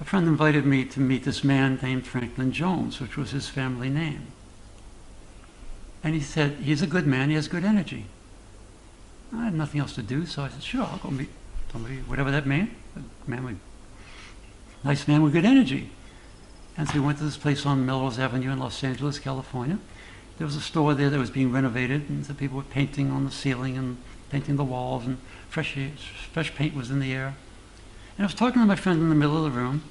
a friend invited me to meet this man named Franklin Jones, which was his family name. And he said, he's a good man, he has good energy. I had nothing else to do, so I said, sure, I'll go meet somebody, whatever that man, A man with, nice man with good energy. And so we went to this place on Melrose Avenue in Los Angeles, California. There was a store there that was being renovated, and some people were painting on the ceiling and painting the walls, and fresh, fresh paint was in the air. And I was talking to my friend in the middle of the room,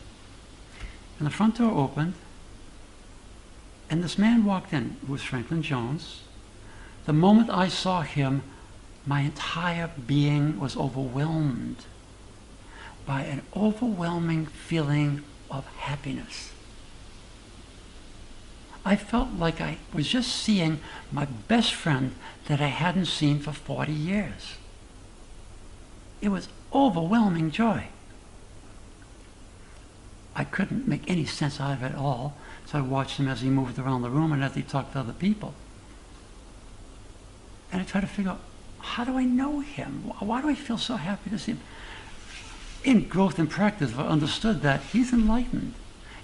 and the front door opened, and this man walked in, who was Franklin Jones. The moment I saw him, my entire being was overwhelmed by an overwhelming feeling of happiness. I felt like I was just seeing my best friend that I hadn't seen for 40 years. It was overwhelming joy. I couldn't make any sense out of it at all, so I watched him as he moved around the room and as he talked to other people. And I tried to figure out, how do I know him? Why do I feel so happy to see him? In growth and practice, I understood that he's enlightened.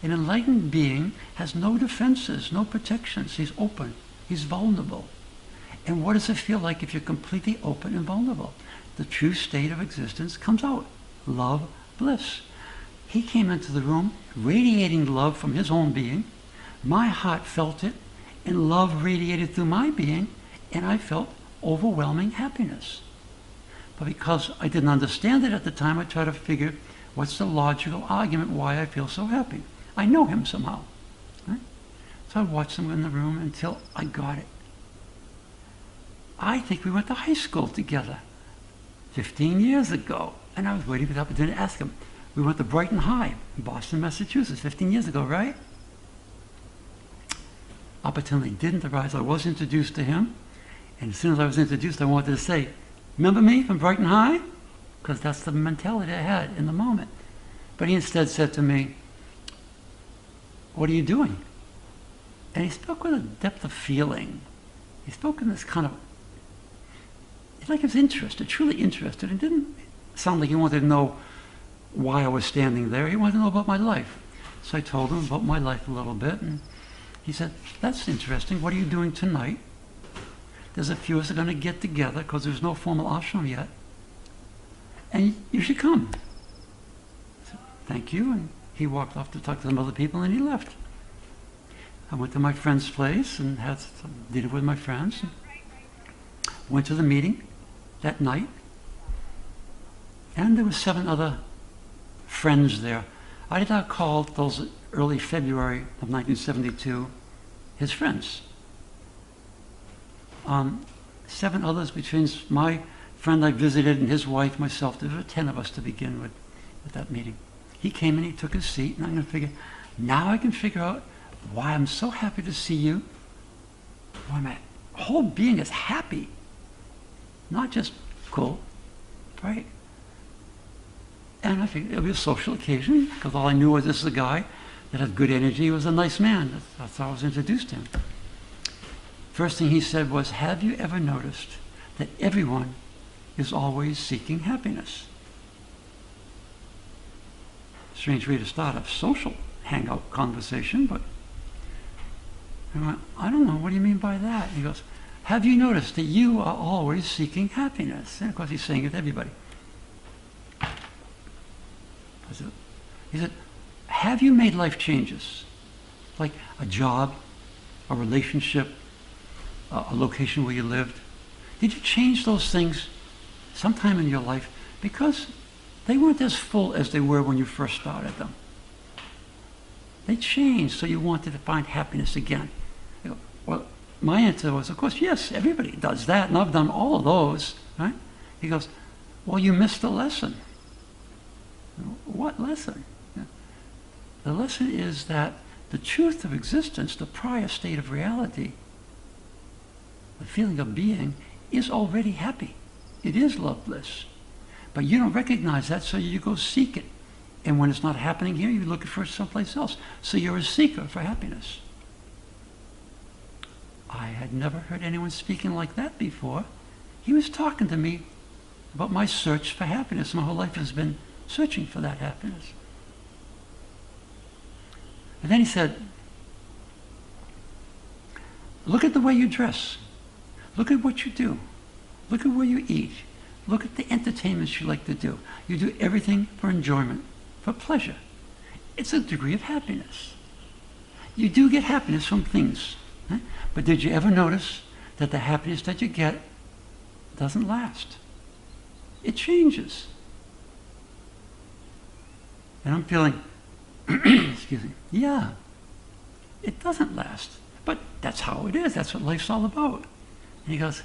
An enlightened being has no defenses, no protections. He's open. He's vulnerable. And what does it feel like if you're completely open and vulnerable? The true state of existence comes out. Love, bliss. He came into the room radiating love from his own being. My heart felt it, and love radiated through my being, and I felt overwhelming happiness. But because I didn't understand it at the time, I tried to figure what's the logical argument why I feel so happy. I know him somehow. Right? So I watched him in the room until I got it. I think we went to high school together 15 years ago. And I was waiting for the opportunity to ask him. We went to Brighton High in Boston, Massachusetts 15 years ago, right? Opportunity didn't arise. I was introduced to him. And as soon as I was introduced, I wanted to say, Remember me from Brighton High? Because that's the mentality I had in the moment. But he instead said to me, What are you doing? And he spoke with a depth of feeling. He spoke in this kind of, like he was interested, truly interested. It didn't sound like he wanted to know why I was standing there. He wanted to know about my life. So I told him about my life a little bit. And he said, That's interesting. What are you doing tonight? There's a few of us are going to get together because there's no formal ashram yet. And you should come. Said, Thank you. And he walked off to talk to some other people and he left. I went to my friend's place and had dinner with my friends. Went to the meeting that night. And there were seven other friends there. I did not call those early February of 1972 his friends. Um, seven others between my friend I visited and his wife, myself. There were ten of us to begin with at that meeting. He came and he took his seat, and I'm going to figure, now I can figure out why I'm so happy to see you. Why my whole being is happy, not just cool, right? And I figured it would be a social occasion because all I knew was this is a guy that had good energy. He was a nice man. That's, how I was introduced to him. First thing he said was, Have you ever noticed that everyone is always seeking happiness? Strange way to start a social hangout conversation, but I went, I don't know, what do you mean by that? He goes, Have you noticed that you are always seeking happiness? And of course, he's saying it to everybody. Said, he said, Have you made life changes? Like a job, a relationship, a location where you lived? Did you change those things sometime in your life? Because they weren't as full as they were when you first started them. They changed, so you wanted to find happiness again. Well, my answer was, of course, yes, everybody does that, and I've done all of those, right? He goes, well, you missed the lesson. What lesson? The lesson is that the truth of existence, the prior state of reality, the feeling of being, is already happy. It is loveless. But you don't recognize that, so you go seek it. And when it's not happening here, you're looking for it someplace else. So you're a seeker for happiness. I had never heard anyone speaking like that before. He was talking to me about my search for happiness. My whole life has been searching for that happiness. And then he said, Look at the way you dress. Look at what you do. Look at where you eat. Look at the entertainments you like to do. You do everything for enjoyment, for pleasure. It's a degree of happiness. You do get happiness from things. But did you ever notice that the happiness that you get doesn't last? It changes. And I'm feeling, excuse me, yeah, it doesn't last. But that's how it is. That's what life's all about. And he goes,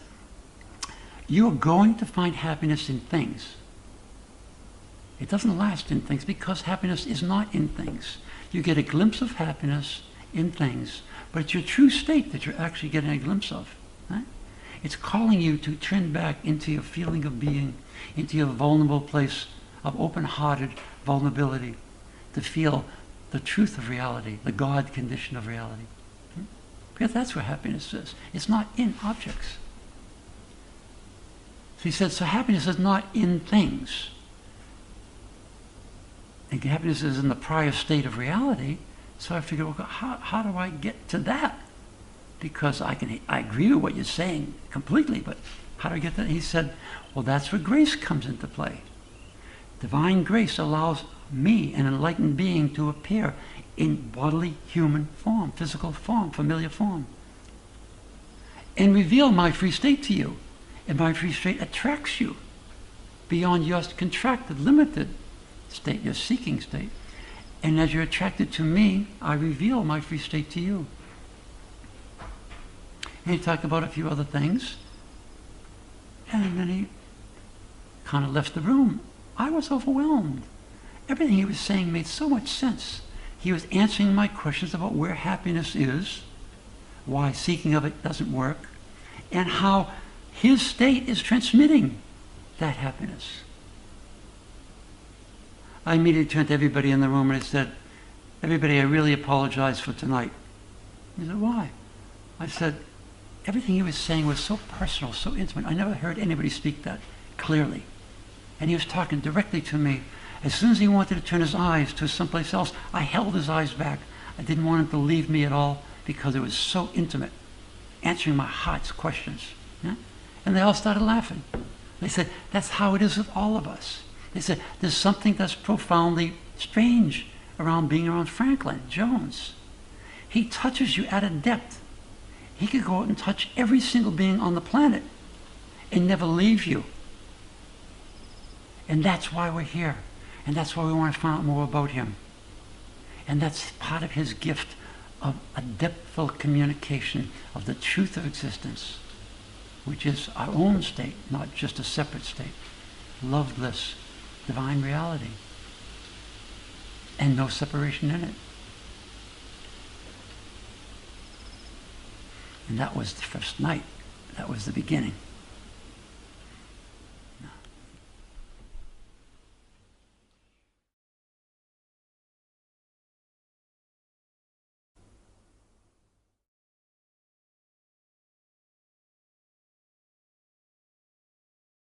You're going to find happiness in things. It doesn't last in things because happiness is not in things. You get a glimpse of happiness in things, but it's your true state that you're actually getting a glimpse of. Right? It's calling you to turn back into your feeling of being, into your vulnerable place of open hearted vulnerability, to feel the truth of reality, the God condition of reality. Because that's where happiness is. It's not in objects. So he said, so happiness is not in things. And happiness is in the prior state of reality. So I figured, well, how, how do I get to that? Because I can, I agree with what you're saying completely, but how do I get that? He said, well, that's where grace comes into play. Divine grace allows me, an enlightened being, to appear in bodily human form, physical form, familiar form, and reveal my free state to you. And my free state attracts you beyond your contracted, limited state, your seeking state. And as you're attracted to me, I reveal my free state to you. And he talked about a few other things. And then he kind of left the room. I was overwhelmed. Everything he was saying made so much sense. He was answering my questions about where happiness is, why seeking of it doesn't work, and how his state is transmitting that happiness. I immediately turned to everybody in the room and I said, Everybody, I really apologize for tonight. He said, Why? I said, Everything he was saying was so personal, so intimate. I never heard anybody speak that clearly. And he was talking directly to me. As soon as he wanted to turn his eyes to someplace else, I held his eyes back. I didn't want him to leave me at all because it was so intimate, answering my heart's questions. Yeah? And they all started laughing. They said, That's how it is with all of us. They said, There's something that's profoundly strange around being around Franklin Jones. He touches you at a depth. He could go out and touch every single being on the planet and never leave you. And that's why we're here. And that's why we want to find out more about him. And that's part of his gift of a depthful communication of the truth of existence, which is our own state, not just a separate state. Loveless, divine reality. And no separation in it. And that was the first night. That was the beginning.